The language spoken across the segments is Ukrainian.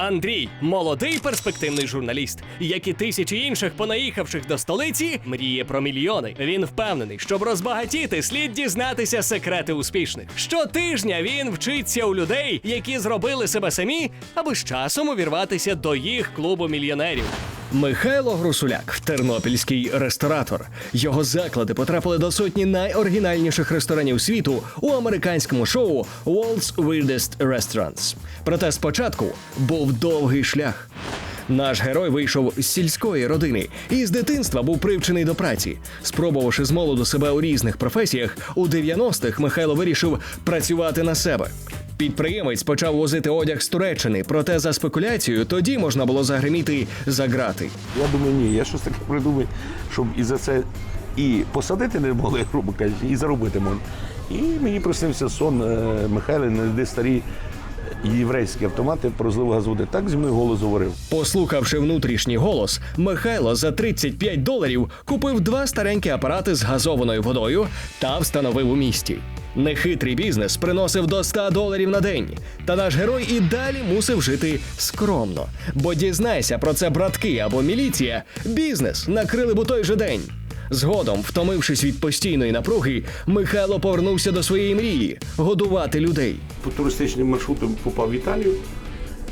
Андрій молодий перспективний журналіст, як і тисячі інших понаїхавших до столиці, мріє про мільйони. Він впевнений, щоб розбагатіти, слід дізнатися секрети успішних. Щотижня він вчиться у людей, які зробили себе самі, аби з часом увірватися до їх клубу мільйонерів. Михайло Грусуляк, тернопільський ресторатор. Його заклади потрапили до сотні найоригінальніших ресторанів світу у американському шоу World's Weirdest Restaurants. Проте спочатку був довгий шлях. Наш герой вийшов з сільської родини і з дитинства був привчений до праці. Спробувавши з молоду себе у різних професіях, у 90-х Михайло вирішив працювати на себе. Підприємець почав возити одяг з Туреччини, проте за спекуляцією тоді можна було загриміти за грати. Я думаю, ні, я щось таке придумаю, щоб і за це і посадити не могли, грубо кажучи, і заробити можна. І мені приснився сон е, Михайла, де старі єврейські автомати про зливу газоводи. Так зі мною голос говорив. Послухавши внутрішній голос, Михайло за 35 доларів купив два старенькі апарати з газованою водою та встановив у місті. Нехитрий бізнес приносив до 100 доларів на день. Та наш герой і далі мусив жити скромно. Бо дізнайся про це братки або міліція, бізнес накрили б у той же день. Згодом, втомившись від постійної напруги, Михайло повернувся до своєї мрії годувати людей. По туристичним маршрутам попав в Італію.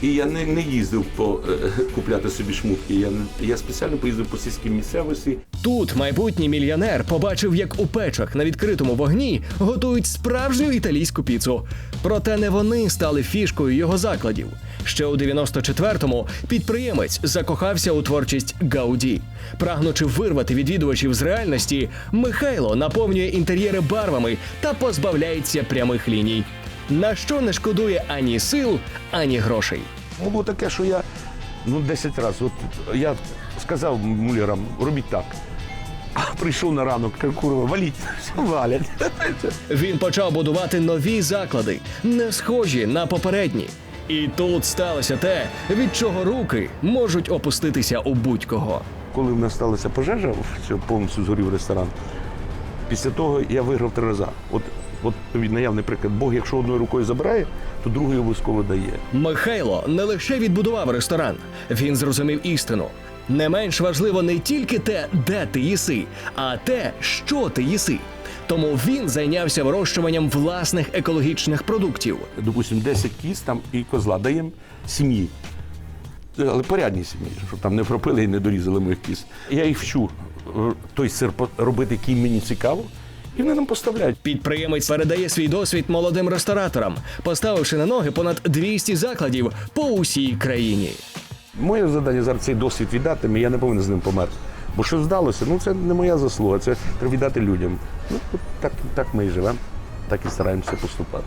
І я не, не їздив по е, купляти собі шмутки. Я, я спеціально поїздив по сільській місцевості. Тут майбутній мільйонер побачив, як у печах на відкритому вогні готують справжню італійську піцу. Проте не вони стали фішкою його закладів. Ще у 94-му підприємець закохався у творчість Гауді. Прагнучи вирвати відвідувачів з реальності, Михайло наповнює інтер'єри барвами та позбавляється прямих ліній. На що не шкодує ані сил, ані грошей. Було таке, що я ну, 10 разів. От я сказав мулярам, робіть так. А прийшов на ранок, курва, валіть, валять. Він почав будувати нові заклади, не схожі на попередні. І тут сталося те, від чого руки можуть опуститися у будь-кого. Коли в нас сталася пожежа, повністю згорів ресторан, після того я виграв три рази. От, от наявний приклад. Бог, якщо одною рукою забирає, то другою обов'язково дає. Михайло не лише відбудував ресторан, він зрозумів істину. Не менш важливо не тільки те, де ти їси, а те, що ти їси. Тому він зайнявся вирощуванням власних екологічних продуктів. Допустимо, 10 кіз там і козла даємо сім'ї. Але порядній сім'ї, щоб там не пропили і не дорізали моїх кіз. Я їх вчу е, той сир робити, який мені цікаво, і вони нам поставляють. Підприємець передає свій досвід молодим рестораторам, поставивши на ноги понад 200 закладів по усій країні. Моє завдання зараз цей досвід віддати, я не повинен з ним померти. Бо що здалося, ну це не моя заслуга, це треба віддати людям. Ну, так, так ми і живемо, так і стараємося поступати.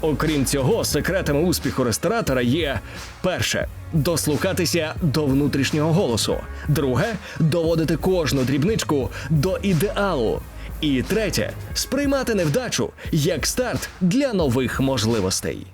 Окрім цього, секретами успіху ресторатора є перше дослухатися до внутрішнього голосу. Друге доводити кожну дрібничку до ідеалу. І третє сприймати невдачу як старт для нових можливостей.